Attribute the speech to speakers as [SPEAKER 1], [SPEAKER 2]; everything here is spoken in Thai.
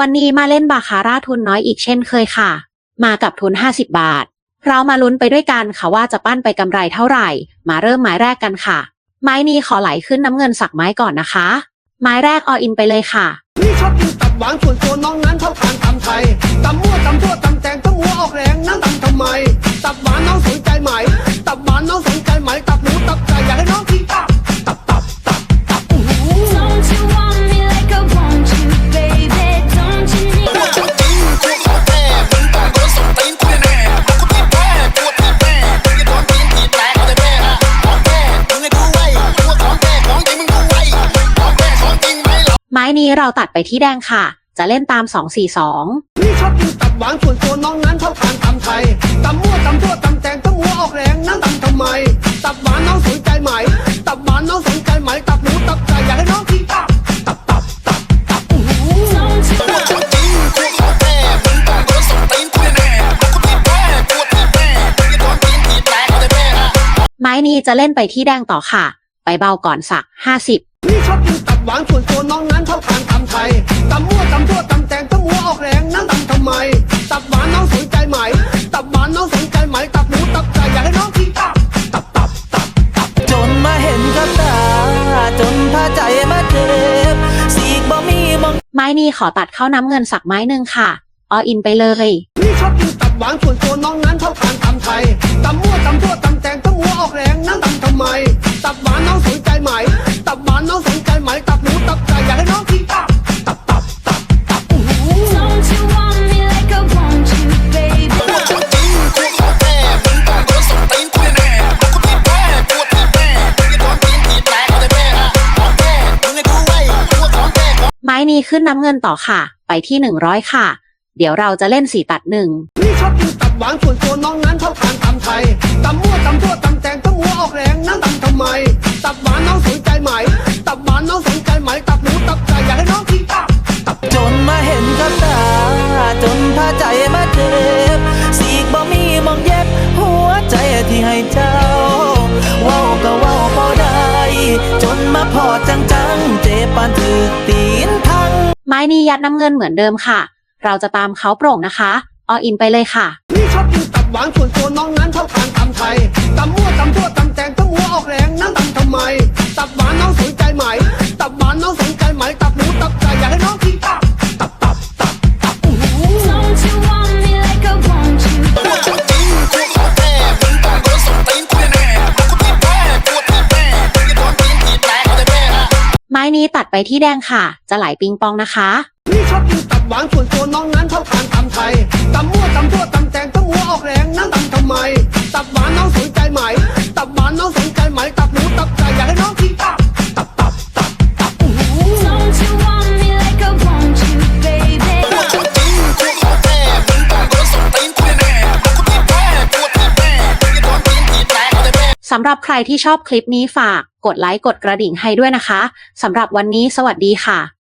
[SPEAKER 1] วันนี้มาเล่นบาคาร่าทุนน้อยอีกเช่นเคยค่ะ มากับทุน 50 บาท เรามาลุ้นไปด้วยกันค่ะว่าจะปั้นไปกำไรเท่าไหร่ มาเริ่มไม้แรกกันค่ะ ไม้นี้ขอไหลขึ้นน้ำเงินสักไม้ก่อนนะคะ ไม้แรกออินไปเลยค่ะ
[SPEAKER 2] นี่ชอบกินตับหวานส่วนตัวน้องนั้นชอบทานตำไทยตำมั่วตำทั่วตำแตงตำหัวออกแรงนั่งตำทำไม ตับหวานน้องสนใจไหม ตับหวานน้องสนใจไหมตับ ไม้
[SPEAKER 1] นี้เราตัดไปที่แดงค่ะ จะเล่นตาม 242
[SPEAKER 2] นี่ชอบกินตับหวานส่วนตัวน้องนั้นชอบทานตำไทยตำมั่วตำทั่วตำแตงตำหัวออกแรงนั่งตำทำไม ตับหวานน้องสนใจไหม ตับหวานน้องสนใจไหม ตับหมูตับไก่อยากให้น้องที่ตับ ตับตับตับตับอู้หู
[SPEAKER 3] Don't you
[SPEAKER 1] ไม้นี้จะเล่นไปที่แดงต่อค่ะ ไปเบาก่อนสัก 50
[SPEAKER 2] นี่ชอบกินตับ หวานส่วนตัวน้องนั้นชอบทานตำไทยตำมั่วตำทั่วตำแตงตำหัวออกแรงนั่งตำทำไม ตับหวานน้องสนใจไหม ตับหวานน้องสนใจไหม ตับหมูตับไก่อยากให้น้องที่ตับ ตับตับตับตับ
[SPEAKER 4] จนมาเห็นกับตา จนพาใจมาเจ็บสีกบ่มีมอง
[SPEAKER 1] ไม้นี้ขอตัดเข้าน้ำเงินสักไม้หนึ่งค่ะออินไปเลย
[SPEAKER 2] นี่ชอบกินตับหวานส่วนตัวน้องนั้นชอบทานตำไทยตำมั่วตำทั่วตำแตงตำหัวออกแรง ม้นี้
[SPEAKER 1] ขึ้นน้ำเงินต่อค่ะ ไปที่100ค่ะ เดี๋ยวเราจะเล่นสีตัดหนึ่ง
[SPEAKER 2] นี่ชอบกินตับหวานส่วนตัวน้องนั้นชอบทานตำไทยตำมั่วตำตัวตำแตงตำหัวออกแรงนั่งตำทำไม ตับหวานน้องสนใจไหม ตับหวานน้องสน ม้นี้
[SPEAKER 4] ยัดน้ำ
[SPEAKER 1] เงินเหมือนเดิมค่ะ เราจะตามเขาโปร่งนะคะออินไปเลยค่ะ
[SPEAKER 2] นี่ชอบกินตับหวานส่วนตัวน้องนั้นชอบทานตำไทยตำมั่วตำทั่วตำแตงตำหัวออกแรงนั่งตำทำไม ตับหวานน้องสนใจไหม ตับหวานน้องสนใจ ไม้นี้ตั
[SPEAKER 1] ดไปที่แดงค่ะ จะไหลปิงปองนะคะ
[SPEAKER 2] นี่ชอบกินตับหวานส่วนตัวน้องนั้นชอบทานตำไทยตำมั่วตำทั่วตำแตงตำหัวออกแรงนั่งตำทำไม ตับหวานน้องสนใจไหม ตับหวานน้องสนใจไหมตับำ
[SPEAKER 1] หรับใครที่ชอบคลิปนี้ฝากกดไลค์กดกระดิ่งให้ด้วยนะคะสำหรับวันนี้สวัสดีค่ะ